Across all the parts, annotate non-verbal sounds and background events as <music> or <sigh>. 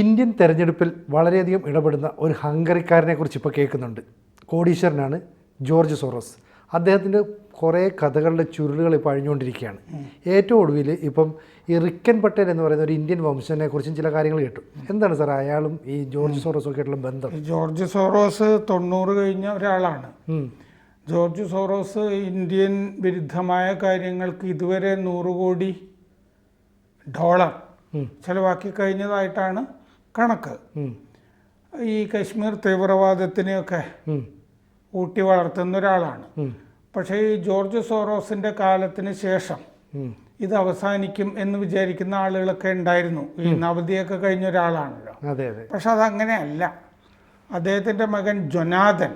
Indian തെരഞ്ഞെടുപ്പിൽ വളരെയധികം ഇടപെടുന്ന ഒരു ഹംഗറിക്കാരനെക്കുറിച്ച് ഇപ്പോൾ കേൾക്കുന്നുണ്ട്. കോടീശ്വരനാണ് ജോർജ് സോറസ്. അദ്ദേഹത്തിന്റെ കുറേ കഥകളുടെ ചുരുളുകൾ ഇപ്പോൾ അഴിഞ്ഞുകൊണ്ടിരിക്കുകയാണ്. ഏറ്റവും ഒടുവിൽ ഇപ്പം ഈ റിക്കൻ പട്ടേൽ എന്ന് പറയുന്ന ഒരു ഇന്ത്യൻ വംശനെ കുറിച്ചും ചില കാര്യങ്ങൾ കേട്ടു. എന്താണ് സാർ അയാളും ഈ ജോർജ് സോറോസും ഒക്കെ ആയിട്ടുള്ള ബന്ധം? ജോർജ് സോറോസ് തൊണ്ണൂറ് കഴിഞ്ഞ ഒരാളാണ്. ജോർജ് സോറോസ് ഇന്ത്യൻ വിരുദ്ധമായ കാര്യങ്ങൾക്ക് ഇതുവരെ നൂറ് കോടി ഡോളർ ചിലവാക്കി കഴിഞ്ഞതായിട്ടാണ് കണക്ക്. ഈ കശ്മീർ തീവ്രവാദത്തിനെയൊക്കെ. ഊട്ടി വളർത്തുന്ന ഒരാളാണ്. പക്ഷേ ഈ ജോർജ് സോറോസിന്റെ കാലത്തിന് ശേഷം ഇത് അവസാനിക്കും എന്ന് വിചാരിക്കുന്ന ആളുകളൊക്കെ ഉണ്ടായിരുന്നു. ഈ നവതിയൊക്കെ കഴിഞ്ഞ ഒരാളാണല്ലോ. പക്ഷെ അതങ്ങനെയല്ല. അദ്ദേഹത്തിന്റെ മകൻ ജൊനാഥൻ.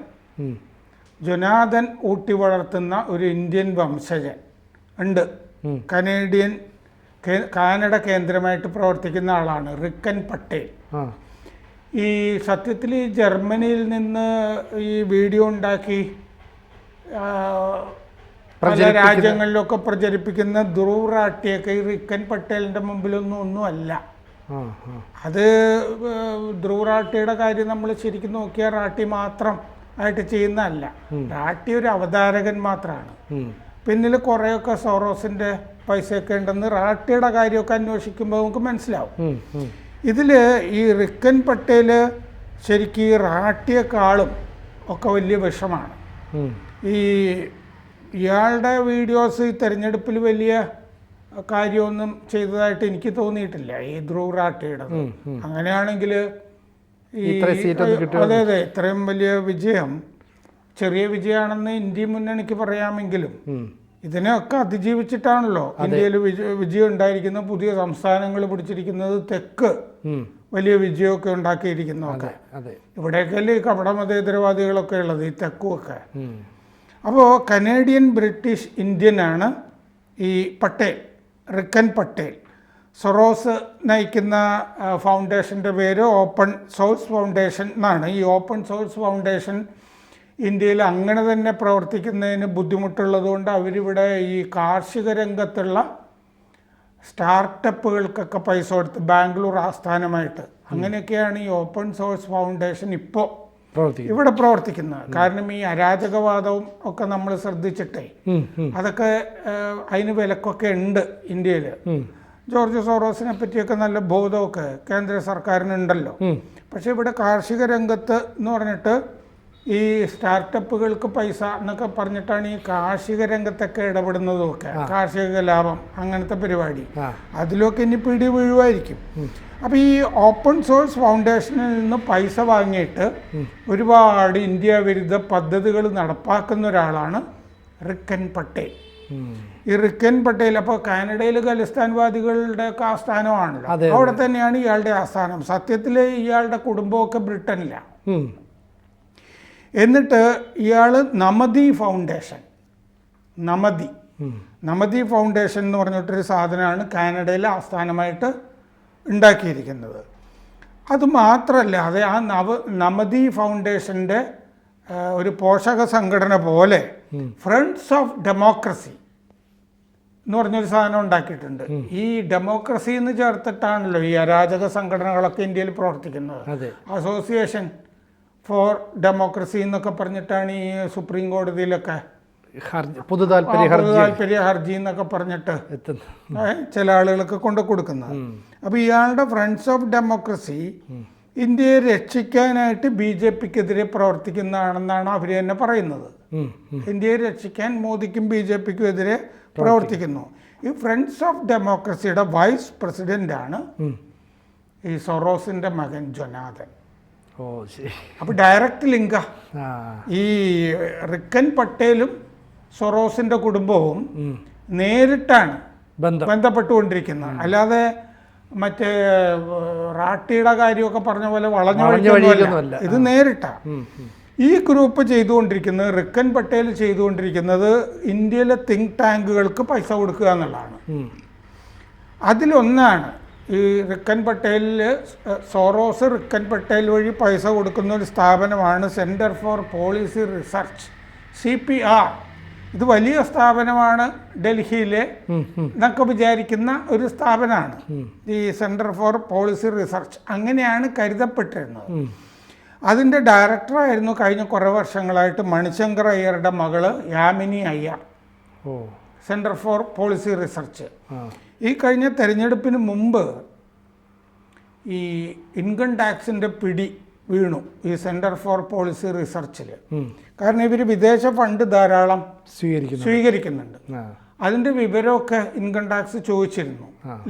ജൊനാഥൻ ഊട്ടി വളർത്തുന്ന ഒരു ഇന്ത്യൻ വംശജൻ ഉണ്ട്. കനേഡിയൻ കാനഡ കേന്ദ്രമായിട്ട് പ്രവർത്തിക്കുന്ന ആളാണ് റിക്കൻ പട്ടേൽ. ഈ സത്യത്തിൽ ജർമ്മനിയിൽ നിന്ന് ഈ വീഡിയോ ഉണ്ടാക്കി പല രാജ്യങ്ങളിലൊക്കെ പ്രചരിപ്പിക്കുന്ന ധ്രുവ് റാട്ടിയൊക്കെ ഈ റിക്കൻ പട്ടേലിന്റെ മുമ്പിലൊന്നും ഒന്നുമല്ല. അത് ധ്രുവ് റാട്ടിയുടെ കാര്യം നമ്മൾ ശരിക്കും നോക്കിയാൽ റാട്ടി മാത്രം ആയിട്ട് ചെയ്യുന്നതല്ല. റാട്ടി ഒരു അവതാരകൻ മാത്രമാണ്. പിന്നിൽ കുറേയൊക്കെ സോറോസിന്റെ പൈസയൊക്കെ ഉണ്ടെന്ന് റാട്ടിയുടെ കാര്യമൊക്കെ അന്വേഷിക്കുമ്പോൾ നമുക്ക് മനസ്സിലാവും. ഇതിൽ ഈ റിക്കൻ പട്ടേൽ ശരിക്കും ഈ റാട്ടിയെക്കാളും ഒക്കെ വലിയ വിഷമാണ്. ഈ ഇയാളുടെ വീഡിയോസ് ഈ തെരഞ്ഞെടുപ്പിൽ വലിയ കാര്യമൊന്നും ചെയ്തതായിട്ട് എനിക്ക് തോന്നിയിട്ടില്ല ഈ ധ്രുവ് റാട്ടിയുടെ. അങ്ങനെയാണെങ്കിൽ ഈ അതെ അതെ ഇത്രയും വലിയ വിജയം ചെറിയ വിജയമാണെന്ന് ഇന്ത്യ മുന്നണിക്ക് പറയാമെങ്കിലും. ഇതിനെയൊക്കെ അതിജീവിച്ചിട്ടാണല്ലോ ഇന്ത്യയിൽ വിജയം ഉണ്ടായിരിക്കുന്ന പുതിയ സംസ്ഥാനങ്ങൾ പിടിച്ചിരിക്കുന്നത് തെക്ക് വലിയ വിജയമൊക്കെ ഉണ്ടാക്കിയിരിക്കുന്നതൊക്കെ. ഇവിടെയൊക്കെയല്ലേ ഈ കപട മതേതരവാദികളൊക്കെ ഉള്ളത് ഈ തെക്കുമൊക്കെ. അപ്പോൾ കനേഡിയൻ ബ്രിട്ടീഷ് ഇന്ത്യനാണ് ഈ പട്ടേൽ റിക്കൻ പട്ടേൽ. സൊറോസ് നയിക്കുന്ന ഫൗണ്ടേഷന്റെ ഫൗണ്ടേഷന്റെ പേര് ഓപ്പൺ സോഴ്സ് ഫൗണ്ടേഷൻ എന്നാണ്. ഈ ഓപ്പൺ സോഴ്സ് ഫൗണ്ടേഷൻ ഇന്ത്യയിൽ അങ്ങനെ തന്നെ പ്രവർത്തിക്കുന്നതിന് ബുദ്ധിമുട്ടുള്ളതുകൊണ്ട് അവരിവിടെ ഈ കാർഷിക രംഗത്തുള്ള സ്റ്റാർട്ടപ്പുകൾക്കൊക്കെ പൈസ കൊടുത്ത് ബാംഗ്ലൂർ ആസ്ഥാനമായിട്ട്. അങ്ങനെയൊക്കെയാണ് ഈ ഓപ്പൺ സോഴ്സ് ഫൗണ്ടേഷൻ ഇപ്പോൾ ഇവിടെ പ്രവർത്തിക്കുന്നത്. കാരണം ഈ അരാജകവാദവും ഒക്കെ നമ്മൾ ശ്രദ്ധിച്ചിട്ടേ. അതൊക്കെ അതിന് വിലക്കൊക്കെ ഉണ്ട് ഇന്ത്യയിൽ. ജോർജ് സോറോസിനെ പറ്റിയൊക്കെ നല്ല ബോധമൊക്കെ കേന്ദ്ര സർക്കാരിനുണ്ടല്ലോ. പക്ഷേ ഇവിടെ കാർഷിക രംഗത്ത് എന്ന് പറഞ്ഞിട്ട് ഈ സ്റ്റാർട്ടപ്പുകൾക്ക് പൈസ എന്നൊക്കെ പറഞ്ഞിട്ടാണ് ഈ കാർഷിക രംഗത്തൊക്കെ ഇടപെടുന്നതും ഒക്കെ കാർഷിക ലാഭം അങ്ങനത്തെ പരിപാടി. അതിലൊക്കെ ഇനി പിടി വീഴുമായിരിക്കും. അപ്പോൾ ഈ ഓപ്പൺ സോഴ്സ് ഫൗണ്ടേഷനിൽ നിന്ന് പൈസ വാങ്ങിയിട്ട് ഒരുപാട് ഇന്ത്യ വിരുദ്ധ പദ്ധതികൾ നടപ്പാക്കുന്ന ഒരാളാണ് റിക്കൻ പട്ടേൽ. ഈ റിക്കൻ പട്ടേൽ അപ്പോൾ കാനഡയിൽ ഖലിസ്ഥാൻവാദികളുടെ ഒക്കെ ആസ്ഥാനമാണല്ലോ. അവിടെ തന്നെയാണ് ഇയാളുടെ ആസ്ഥാനം. സത്യത്തിൽ ഇയാളുടെ കുടുംബമൊക്കെ ബ്രിട്ടനിലാണ്. എന്നിട്ട് ഇയാൾ നമതി ഫൗണ്ടേഷൻ. നമതി. നമദി നമതി ഫൗണ്ടേഷൻ എന്ന് പറഞ്ഞിട്ടൊരു സാധനമാണ് കാനഡയിൽ ആസ്ഥാനമായിട്ട് ഉണ്ടാക്കിയിരിക്കുന്നത്. അത് മാത്രമല്ല അത് ആ നവ നമതി ഫൗണ്ടേഷന്റെ ഒരു പോഷക സംഘടന പോലെ ഫ്രണ്ട്സ് ഓഫ് ഡെമോക്രസി എന്ന് പറഞ്ഞൊരു സാധനം ഉണ്ടാക്കിയിട്ടുണ്ട്. ഈ ഡെമോക്രസി എന്ന് ചേർത്തിട്ടാണല്ലോ ഈ അരാജക സംഘടനകളൊക്കെ ഇന്ത്യയിൽ പ്രവർത്തിക്കുന്നത്. അസോസിയേഷൻ ഫോർ ഡെമോക്രസി എന്നൊക്കെ പറഞ്ഞിട്ടാണ് ഈ സുപ്രീം കോടതിയിലൊക്കെ പൊതു താല്പര്യ ഹർജി. എന്നൊക്കെ പറഞ്ഞിട്ട് ചില ആളുകളൊക്കെ കൊണ്ടു കൊടുക്കുന്നത്. അപ്പോൾ ഇയാളുടെ ഫ്രണ്ട്സ് ഓഫ് ഡെമോക്രസി ഇന്ത്യയെ രക്ഷിക്കാനായിട്ട് ബി ജെ പിക്കെതിരെ പ്രവർത്തിക്കുന്നതാണെന്നാണ് അവർ തന്നെ പറയുന്നത്. ഇന്ത്യയെ രക്ഷിക്കാൻ മോദിക്കും ബി ജെ പിക്കും എതിരെ പ്രവർത്തിക്കുന്നു. ഈ ഫ്രണ്ട്സ് ഓഫ് ഡെമോക്രസിയുടെ വൈസ് പ്രസിഡന്റാണ് ആണ് ഈ സൊറോസിന്റെ മകൻ ജൊനാഥൻ. ഓ ശരി. അപ്പോൾ ഡയറക്റ്റ് ലിങ്ക. ഈ റിക്കൻ പട്ടേലും സൊറോസിന്റെ കുടുംബവും നേരിട്ടാണ് ബന്ധം. ബന്ധപ്പെട്ടുകൊണ്ടിരിക്കുന്നത്. അല്ലാതെ മറ്റേ റാട്ടിയുടെ കാര്യമൊക്കെ പറഞ്ഞ പോലെ വളഞ്ഞ. ഇത് നേരിട്ടാ. ഈ ഗ്രൂപ്പ് ചെയ്തുകൊണ്ടിരിക്കുന്നത് റിക്കൻ പട്ടേൽ ചെയ്തുകൊണ്ടിരിക്കുന്നത് ഇന്ത്യയിലെ തിങ്ക് ടാങ്കുകൾക്ക് പൈസ കൊടുക്കുക എന്നുള്ളതാണ്. അതിലൊന്നാണ് ഈ റിക്കൻ പട്ടേലിൽ സോറോസ് റിക്കൻ പട്ടേൽ വഴി പൈസ കൊടുക്കുന്ന ഒരു സ്ഥാപനമാണ് Centre for Policy Research C P R. ഇത് വലിയ സ്ഥാപനമാണ് ഡൽഹിയിലെ എന്നൊക്കെ വിചാരിക്കുന്ന ഒരു സ്ഥാപനമാണ്. ഈ സെന്റർ ഫോർ പോളിസി റിസർച്ച് അങ്ങനെയാണ് കരുതപ്പെട്ടിരുന്നത്. അതിന്റെ ഡയറക്ടറായിരുന്നു കഴിഞ്ഞ കുറേ വർഷങ്ങളായിട്ട് മണിശങ്കർ അയ്യരുടെ മകൾ Yamini Aiyar. Centre for Policy Research. ഈ കഴിഞ്ഞ തെരഞ്ഞെടുപ്പിന് മുമ്പ് ഈ ഇൻകം ടാക്സിന്റെ പിടി വീണു ഈ സെന്റർ ഫോർ പോളിസി റിസർച്ചിൽ കാരണം ഇവർ വിദേശ ഫണ്ട് ധാരാളം സ്വീകരിക്കുന്നു സ്വീകരിക്കുന്നുണ്ട്. അതിന്റെ അതിന്റെ വിവരമൊക്കെ ഇൻകം ടാക്സ് ചോദിച്ചിരുന്നു.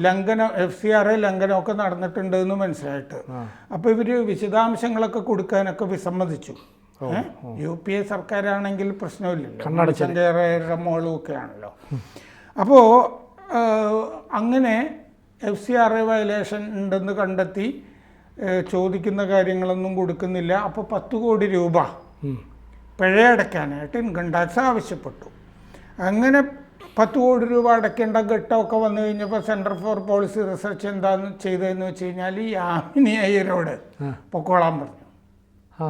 ലംഘനം എഫ് സി ആർ ലംഘനമൊക്കെ നടന്നിട്ടുണ്ട് എന്ന് മനസ്സിലായിട്ട് അപ്പോൾ ഇവർ വിശദാംശങ്ങളൊക്കെ കൊടുക്കാനൊക്കെ വിസമ്മതിച്ചു? യു പി എ സർക്കാരാണെങ്കിൽ പ്രശ്നമില്ലല്ലോ. മണിശങ്കരയുടെ മോളും ഒക്കെ ആണല്ലോ അപ്പോൾ അങ്ങനെ F C R A violation ഉണ്ടെന്ന് കണ്ടെത്തി ചോദിക്കുന്ന കാര്യങ്ങളൊന്നും കൊടുക്കുന്നില്ല. അപ്പോൾ പത്ത് കോടി രൂപ. പിഴയടയ്ക്കാനായിട്ട് ഇൻകം ടാക്സ് ആവശ്യപ്പെട്ടു. അങ്ങനെ പത്ത് കോടി രൂപ അടയ്ക്കേണ്ട ഘട്ടമൊക്കെ വന്നു കഴിഞ്ഞപ്പോൾ സെന്റർ ഫോർ പോളിസി റിസർച്ച് എന്താന്ന് ചെയ്തതെന്ന് വെച്ച് കഴിഞ്ഞാൽ ഈ ആമിനി അയ്യരോട് പൊക്കോളാൻ പറഞ്ഞു. ആ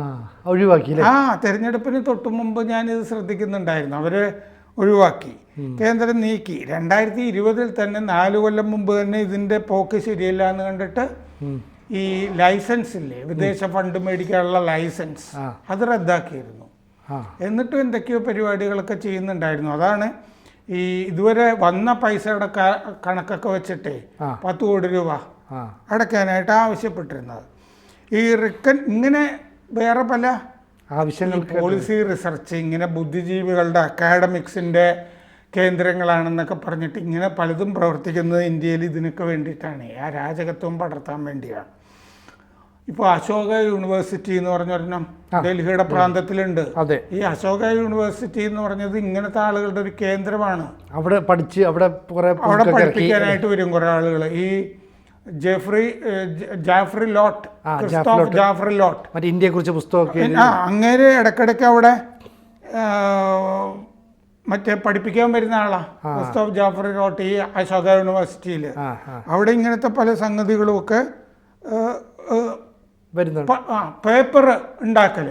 ഒഴിവാക്കിയില്ലേ? ആ തെരഞ്ഞെടുപ്പിന് തൊട്ട് മുമ്പ് ഞാനിത് ശ്രദ്ധിക്കുന്നുണ്ടായിരുന്നു. അവരെ ഒഴിവാക്കി. കേന്ദ്രം നീക്കി. രണ്ടായിരത്തി ഇരുപതിൽ തന്നെ നാല് കൊല്ലം മുമ്പ് തന്നെ ഇതിന്റെ പോക്ക് ശരിയല്ല എന്ന് കണ്ടിട്ട് ഈ ലൈസൻസ് ഇല്ലേ വിദേശ ഫണ്ട് മേടിക്കാനുള്ള ലൈസൻസ് അത് റദ്ദാക്കിയിരുന്നു. എന്നിട്ടും എന്തൊക്കെയോ പരിപാടികളൊക്കെ ചെയ്യുന്നുണ്ടായിരുന്നു. അതാണ് ഈ ഇതുവരെ വന്ന പൈസയുടെ കണക്കൊക്കെ വെച്ചിട്ടേ പത്ത് കോടി രൂപ അടയ്ക്കാനായിട്ട് ആവശ്യപ്പെട്ടിരുന്നത്. ഈ റിക്കൻ ഇങ്ങനെ വേറെ പല ആവശ്യങ്ങൾക്ക് പോളിസി റിസർച്ച് ഇങ്ങനെ ബുദ്ധിജീവികളുടെ അക്കാഡമിക്സിന്റെ കേന്ദ്രങ്ങളാണെന്നൊക്കെ പറഞ്ഞിട്ട് ഇങ്ങനെ പലതും പ്രവർത്തിക്കുന്നത് ഇന്ത്യയിൽ ഇതിനൊക്കെ വേണ്ടിയിട്ടാണ്. ആ രാജകത്വം പടർത്താൻ വേണ്ടിയാണ് ഇപ്പോൾ അശോക യൂണിവേഴ്സിറ്റി എന്ന് പറഞ്ഞൊരെണ്ണം ഡൽഹിയുടെ പ്രാന്തത്തിലുണ്ട്. അതെ. ഈ അശോക യൂണിവേഴ്സിറ്റി എന്ന് പറഞ്ഞത് ഇങ്ങനത്തെ ആളുകളുടെ ഒരു കേന്ദ്രമാണ്. അവിടെ പഠിച്ച് അവിടെ അവിടെ പഠിപ്പിക്കാനായിട്ട് വരും കുറേ ആളുകൾ ഈ Jeffrey Jaffrelot Christophe Jaffrelot. മറ്റേ ഇന്ത്യയെ കുറിച്ച് പുസ്തകമൊക്കെ അങ്ങനെ ആ അങ്ങേര് ഇടയ്ക്കിടയ്ക്ക് അവിടെ മറ്റേ പഠിപ്പിക്കാൻ വരുന്ന ആളാ ക്രിസ്റ്റോഫ് ജാഫറി ലോട്ട് ഈ അശോക യൂണിവേഴ്സിറ്റിയിൽ അവിടെ ഇങ്ങനത്തെ പല സംഗതികളും ഒക്കെ പേപ്പർ ഉണ്ടാക്കൽ.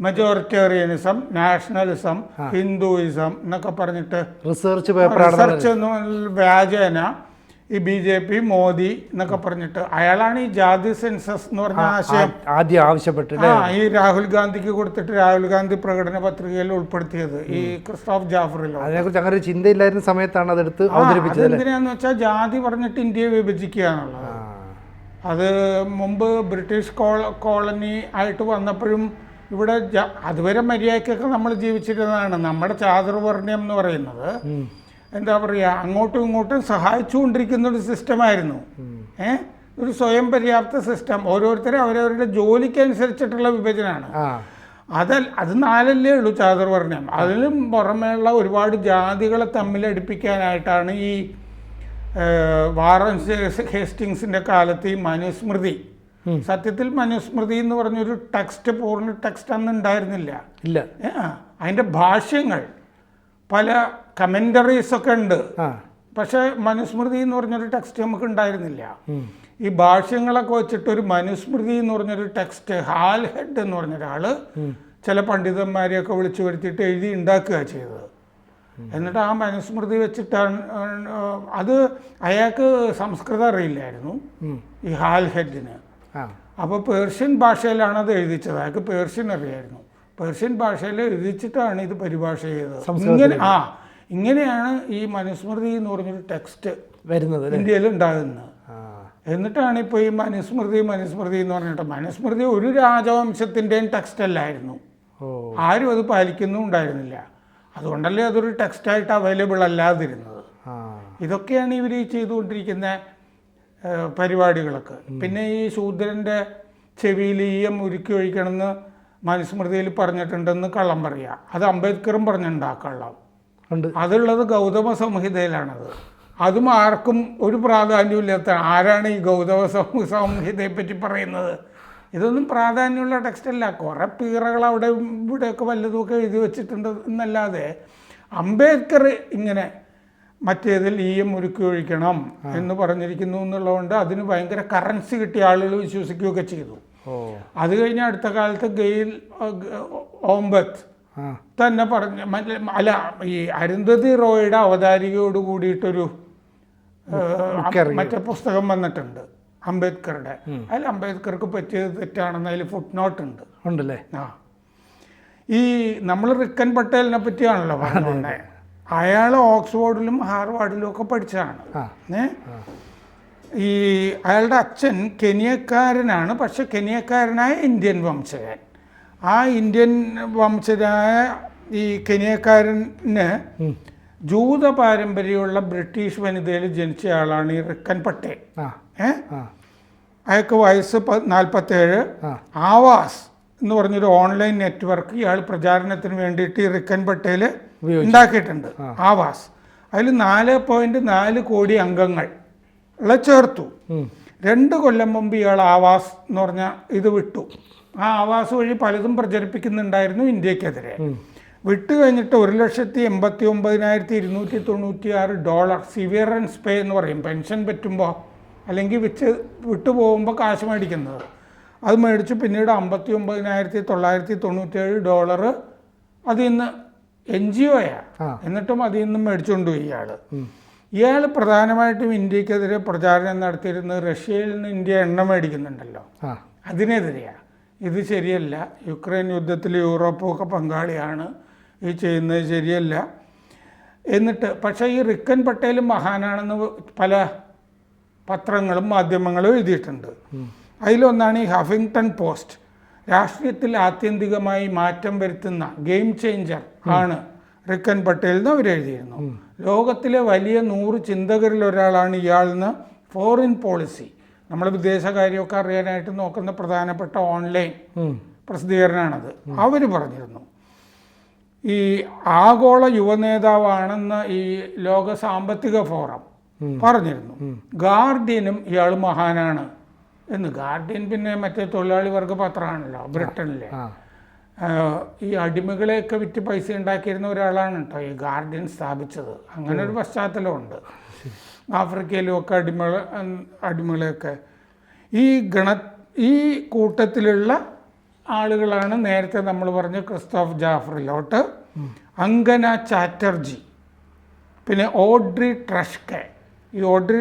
മെജോറിറ്റേറിയനിസം നാഷണലിസം ഹിന്ദുയിസം എന്നൊക്കെ പറഞ്ഞിട്ട് റിസർച്ച് പേപ്പറാണ് റിസർച്ച് വ്യാജേന ഈ ബി ജെ പി മോദി എന്നൊക്കെ പറഞ്ഞിട്ട് അയാളാണ് ഈ ജാതി സെൻസസ് എന്ന് പറഞ്ഞ ആശയം. ആദ്യം ആവശ്യപ്പെട്ടു ആ ഈ രാഹുൽ ഗാന്ധിക്ക് കൊടുത്തിട്ട് രാഹുൽ ഗാന്ധി പ്രകടന പത്രികയിൽ ഉൾപ്പെടുത്തിയത് ഈ ക്രിസ്റ്റോഫ് ജാഫറിലോ. അതിനെക്കുറിച്ച് അങ്ങനെ ഒരു ചിന്തയില്ലായിരുന്ന സമയത്താണ് അതെടുത്ത് അവതരിപ്പിച്ചത് എന്തിനാന്ന് വെച്ചാൽ ജാതി പറഞ്ഞിട്ട് ഇന്ത്യയെ വിഭജിക്കുക എന്നുള്ളത് അത് മുമ്പ് ബ്രിട്ടീഷ് കോളനി ആയിട്ട് വന്നപ്പോഴും ഇവിടെ അതുവരെ മര്യാദക്കൊക്കെ നമ്മൾ ജീവിച്ചിരുന്നതാണ്. നമ്മുടെ ചാതുർവർണ്യം എന്ന് പറയുന്നത്. എന്താ പറയുക അങ്ങോട്ടും ഇങ്ങോട്ടും സഹായിച്ചുകൊണ്ടിരിക്കുന്ന ഒരു സിസ്റ്റമായിരുന്നു ഏ ഒരു സ്വയം പര്യാപ്ത സിസ്റ്റം. ഓരോരുത്തരും അവരവരുടെ ജോലിക്കനുസരിച്ചിട്ടുള്ള വിഭജനമാണ്. അത് അത് നാലല്ലേ ഉള്ളൂ ചാതുർവർണ്യം അതിലും പുറമേയുള്ള ഒരുപാട് ജാതികളെ തമ്മിൽ അടുപ്പിക്കാനായിട്ടാണ് ഈ വാറൻ ഹേസ്റ്റിങ്സിന്റെ കാലത്ത് ഈ മനുസ്മൃതി. സത്യത്തിൽ മനുസ്മൃതി എന്ന് പറഞ്ഞൊരു ടെക്സ്റ്റ് പൂർണ ടെക്സ്റ്റ് അന്ന് ഉണ്ടായിരുന്നില്ല. ഇല്ല. അതിന്റെ ഭാഷ്യങ്ങൾ. പല കമന്ററീസ് ഒക്കെ ഉണ്ട്. പക്ഷെ മനുസ്മൃതി എന്ന് പറഞ്ഞൊരു ടെക്സ്റ്റ് നമുക്ക് ഉണ്ടായിരുന്നില്ല. ഈ ഭാഷ്യങ്ങളൊക്കെ വെച്ചിട്ട് ഒരു മനുസ്മൃതി എന്ന് പറഞ്ഞൊരു ടെക്സ്റ്റ് ഹാൽ ഹെഡ് എന്ന് പറഞ്ഞ ഒരാൾ ചില പണ്ഡിതന്മാരെയൊക്കെ വിളിച്ചു വരുത്തിയിട്ട് എഴുതി ഉണ്ടാക്കുക ചെയ്തത്. എന്നിട്ട് ആ മനുസ്മൃതി വെച്ചിട്ടാണ് അത് അയാൾക്ക് സംസ്കൃതം അറിയില്ലായിരുന്നു. ഈ ഹാൽ ഹെഡിന്. അപ്പോൾ പേർഷ്യൻ ഭാഷയിലാണ് അത് എഴുതിച്ചത്. അയാൾക്ക് പേർഷ്യൻ അറിയായിരുന്നു. പേർഷ്യൻ ഭാഷയിൽ എഴുതിച്ചിട്ടാണ് ഇത് പരിഭാഷ ചെയ്തത്. ഇങ്ങനെ ആ ഇങ്ങനെയാണ് ഈ മനുസ്മൃതി എന്ന് പറഞ്ഞൊരു ടെക്സ്റ്റ് വരുന്നത് ഇന്ത്യയിൽ ഉണ്ടാകുന്നത്. എന്നിട്ടാണ് ഇപ്പോൾ ഈ മനുസ്മൃതി മനുസ്മൃതി എന്ന് പറഞ്ഞിട്ട് മനുസ്മൃതി ഒരു രാജവംശത്തിന്റെയും ടെക്സ്റ്റ് അല്ലായിരുന്നു. ആരും അത് പാലിക്കുന്നും ഉണ്ടായിരുന്നില്ല. അതുകൊണ്ടല്ലേ അതൊരു ടെക്സ്റ്റായിട്ട് അവൈലബിൾ അല്ലാതിരുന്നത്. ഇതൊക്കെയാണ് ഇവർ ഈ ചെയ്തുകൊണ്ടിരിക്കുന്ന പരിപാടികളൊക്കെ. പിന്നെ ഈ ശൂദ്രന്റെ ചെവിയിൽ ഈയം ഉരുക്കി ഒഴിക്കണമെന്ന് മനുസ്മൃതിയിൽ പറഞ്ഞിട്ടുണ്ടെന്ന് കള്ളം പറയുക അത് അംബേദ്കറും പറഞ്ഞിട്ടുണ്ട് ആ കള്ളം. അതുള്ളത് ഗൗതമ സംഹിതയിലാണത്. അതും ആർക്കും ഒരു പ്രാധാന്യമില്ലാത്ത ആരാണ് ഈ ഗൗതമ സംഹിതയെ പറ്റി പറയുന്നത്? ഇതൊന്നും പ്രാധാന്യമുള്ള ടെക്സ്റ്റ് അല്ല കുറേ പീറകൾ അവിടെ ഇവിടെയൊക്കെ വല്ലതുമൊക്കെ എഴുതി വെച്ചിട്ടുണ്ട് എന്നല്ലാതെ അംബേദ്കർ ഇങ്ങനെ മറ്റേതിൽ ഈയം ഒരുക്കി ഒഴിക്കണം എന്ന് പറഞ്ഞിരിക്കുന്നു എന്നുള്ളതുകൊണ്ട് അതിന് ഭയങ്കര കറൻസി കിട്ടിയ ആളുകൾ വിശ്വസിക്കുകയൊക്കെ ചെയ്തു. അത് കഴിഞ്ഞ അടുത്ത കാലത്ത് ഗെയിൽ ഓംബത്ത് തന്നെ പറഞ്ഞ അല്ല ഈ അരുന്ധതി റോയുടെ അവതാരികയോട് കൂടിയിട്ടൊരു. മറ്റേ പുസ്തകം വന്നിട്ടുണ്ട് അംബേദ്കറുടെ. അതിൽ അംബേദ്കർക്ക് പറ്റിയത് തെറ്റാണെന്ന് അതിൽ ഫുട് നോട്ട് ഉണ്ട്. ഉണ്ടല്ലേ? ആ. ഈ നമ്മൾ റിക്കൻ പട്ടേലിനെ പറ്റിയാണല്ലോ പറഞ്ഞത് അയാൾ ഓക്സ്ഫോർഡിലും ഹാർവാർഡിലും ഒക്കെ പഠിച്ചതാണ്. ഏ? ഈ അയാളുടെ അച്ഛൻ കെനിയക്കാരനാണ് പക്ഷെ കെനിയക്കാരനായ ഇന്ത്യൻ വംശജൻ. ആ ഇന്ത്യൻ വംശജനായ ഈ കെനിയക്കാരന് ജൂത പാരമ്പര്യമുള്ള ബ്രിട്ടീഷ് വനിതയിൽ ജനിച്ച ആളാണ് ഈ റിക്കൻ പട്ടേൽ ഏ? അയാൾക്ക് വയസ്സ് നാൽപ്പത്തേഴ്. ആവാസ് എന്ന് പറഞ്ഞൊരു ഓൺലൈൻ നെറ്റ്വർക്ക് ഇയാൾ പ്രചാരണത്തിന് വേണ്ടിയിട്ട് ഈ റിക്കൻ പട്ടേൽ ഉപയോഗിച്ചു. ഉണ്ടാക്കിയിട്ടുണ്ട്. ആവാസ്. അതിൽ നാല് പോയിന്റ് നാല് കോടി അംഗങ്ങൾ. ഉള്ള ചേർത്തു രണ്ട് കൊല്ലം മുമ്പ് ഇയാൾ ആവാസ് എന്ന് പറഞ്ഞ ഇത് വിട്ടു. ആ ആവാസ് വഴി പലതും പ്രചരിപ്പിക്കുന്നുണ്ടായിരുന്നു ഇന്ത്യക്കെതിരെ. വിട്ടു കഴിഞ്ഞിട്ട് ഒരു ലക്ഷത്തി എൺപത്തി ഒമ്പതിനായിരത്തി ഇരുന്നൂറ്റി തൊണ്ണൂറ്റി ആറ് ഡോളർ സിവിയറൻസ് പേ എന്ന് പറയും. പെൻഷൻ പറ്റുമ്പോൾ അല്ലെങ്കിൽ വിച്ച് വിട്ടു പോകുമ്പോൾ കാശ് മേടിക്കുന്നത്. അത് മേടിച്ചു പിന്നീട് അമ്പത്തി ഒമ്പതിനായിരത്തി തൊള്ളായിരത്തി തൊണ്ണൂറ്റേഴ് ഡോളർ അതിൽ നിന്ന് എൻ ജി ഒയാണ് എന്നിട്ടും അതിൽ നിന്നും മേടിച്ചുകൊണ്ട് പോയി ഇയാൾ ഇയാൾ പ്രധാനമായിട്ടും ഇന്ത്യക്കെതിരെ പ്രചാരണം നടത്തിയിരുന്നത് റഷ്യയിൽ നിന്ന് ഇന്ത്യ എണ്ണ മേടിക്കുന്നുണ്ടല്ലോ. അതിനെതിരെയാണ് ഇത് ശരിയല്ല. യുക്രൈൻ യുദ്ധത്തിൽ യൂറോപ്പും ഒക്കെ പങ്കാളിയാണ്. ഈ ചെയ്യുന്നത് ശരിയല്ല. എന്നിട്ട് പക്ഷേ ഈ റിക്കൻ പട്ടേലും മഹാനാണെന്ന് പല പത്രങ്ങളും മാധ്യമങ്ങളും എഴുതിയിട്ടുണ്ട്. അതിലൊന്നാണ് ഈ ഹഫിങ്ടൺ പോസ്റ്റ്. രാഷ്ട്രീയത്തിൽ ആത്യന്തികമായി മാറ്റം വരുത്തുന്ന ഗെയിം ചേഞ്ചർ ആണ് റിക്കൻ പട്ടേൽ എന്ന് അവരെഴുതിയിരുന്നു ലോകത്തിലെ വലിയ നൂറ് ചിന്തകരിൽ ഒരാളാണ് ഇയാളെന്ന് ഫോറിൻ പോളിസി. നമ്മൾ വിദേശകാര്യമൊക്കെ അറിയാനായിട്ട് നോക്കുന്ന പ്രധാനപ്പെട്ട ഓൺലൈൻ. പ്രസിദ്ധീകരണമാണത് അവർ പറഞ്ഞിരുന്നു. ഈ ആഗോള യുവനേതാവാണെന്ന് ഈ ലോക സാമ്പത്തിക ഫോറം പറഞ്ഞിരുന്നു. ഗാർഡിയനും ഇയാൾ മഹാനാണ്. എന്ന് ഗാർഡിയൻ പിന്നെ മറ്റേ തൊഴിലാളി വർഗ പത്രമാണല്ലോ ബ്രിട്ടനിലെ. ഈ അടിമകളെയൊക്കെ വിറ്റ് പൈസ ഉണ്ടാക്കിയിരുന്ന ഒരാളാണ് കേട്ടോ ഈ ഗാർഡിയൻ സ്ഥാപിച്ചത്. അങ്ങനെ ഒരു പശ്ചാത്തലമുണ്ട് ആഫ്രിക്കയിലും ഒക്കെ അടിമകൾ അടിമകളെയൊക്കെ. ഈ ഗണ ഈ കൂട്ടത്തിലുള്ള ആളുകളാണ് നേരത്തെ നമ്മൾ പറഞ്ഞ ക്രിസ്റ്റോഫ് ജാഫറിലോട്ട് അങ്കന ചാറ്റർജി പിന്നെ ഓഡ്രി ട്രഷ്കെ. ഈ ഓഡ്രി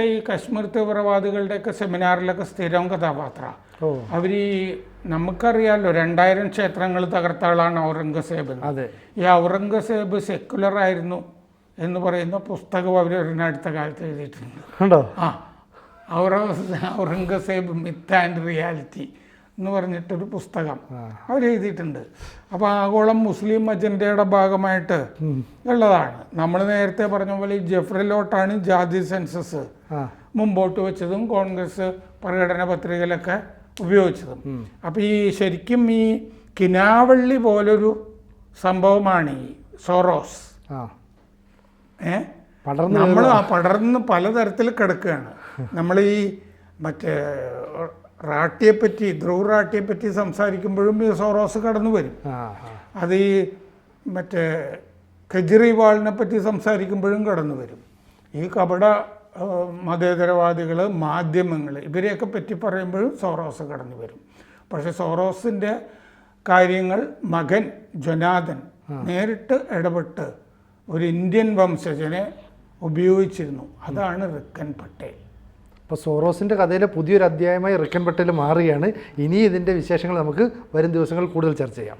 ഈ കശ്മീർ തീവ്രവാദികളുടെയൊക്കെ സെമിനാറിലൊക്കെ സ്ഥിരം കഥാപാത്ര. ഓ. അവർ ഈ നമുക്കറിയാമല്ലോ രണ്ടായിരം ക്ഷേത്രങ്ങൾ തകർത്ത ആളാണ് ഔറംഗസേബ് ഈ ഔറംഗസേബ് സെക്യുലർ ആയിരുന്നു എന്ന് പറയുന്ന പുസ്തകം അവർ അടുത്ത കാലത്ത് എഴുതിയിട്ടുണ്ട്. ആ ഔറ ഔറംഗസേബ് മിത്ത് ആൻഡ് റിയാലിറ്റി. എന്ന് പറഞ്ഞിട്ടൊരു പുസ്തകം അവർ എഴുതിയിട്ടുണ്ട്. അപ്പോൾ ആഗോളം മുസ്ലിം അജണ്ടയുടെ ഭാഗമായിട്ട് ഉള്ളതാണ്. നമ്മൾ നേരത്തെ പറഞ്ഞ പോലെ ഈ ജെഫ്രിലോട്ടാണ് ജാതി സെൻസസ് മുമ്പോട്ട് വെച്ചതും കോൺഗ്രസ് പ്രകടന പത്രികയിലൊക്കെ ഉപയോഗിച്ചതും. അപ്പോൾ ഈ ശരിക്കും ഈ കിനാവള്ളി പോലൊരു സംഭവമാണ് ഈ സോറോസ്. ഏ? പടർന്നു നമ്മൾ ആ പടർന്ന് പലതരത്തിൽ കിടക്കുകയാണ്. <laughs> നമ്മൾ ഈ മറ്റേ റാട്ടിയെപ്പറ്റി ധ്രുവ് റാട്ടിയെപ്പറ്റി സംസാരിക്കുമ്പോഴും ഈ സോറോസ് കടന്നു വരും. അത് ഈ മറ്റേ കെജ്രിവാളിനെ പറ്റി സംസാരിക്കുമ്പോഴും കടന്നു വരും. ഈ കപട മതേതരവാദികൾ മാധ്യമങ്ങൾ ഇവരെയൊക്കെ പറ്റി പറയുമ്പോഴും സോറോസ് കടന്നു വരും. പക്ഷേ സോറോസിന്റെ കാര്യങ്ങൾ മകൻ ജൊനാഥൻ നേരിട്ട് ഇടപെട്ട് ഒരു ഇന്ത്യൻ വംശജനെ ഉപയോഗിച്ചിരുന്നു. അതാണ് റിക്കൻ പട്ടേൽ. അപ്പോൾ സോറോസിന്റെ കഥയിലെ പുതിയൊരു അധ്യായമായി റിക്കൻ പട്ടേൽ മാറുകയാണ്. ഇനി ഇതിന്റെ വിശേഷങ്ങൾ നമുക്ക് വരും ദിവസങ്ങൾ കൂടുതൽ ചർച്ച ചെയ്യാം.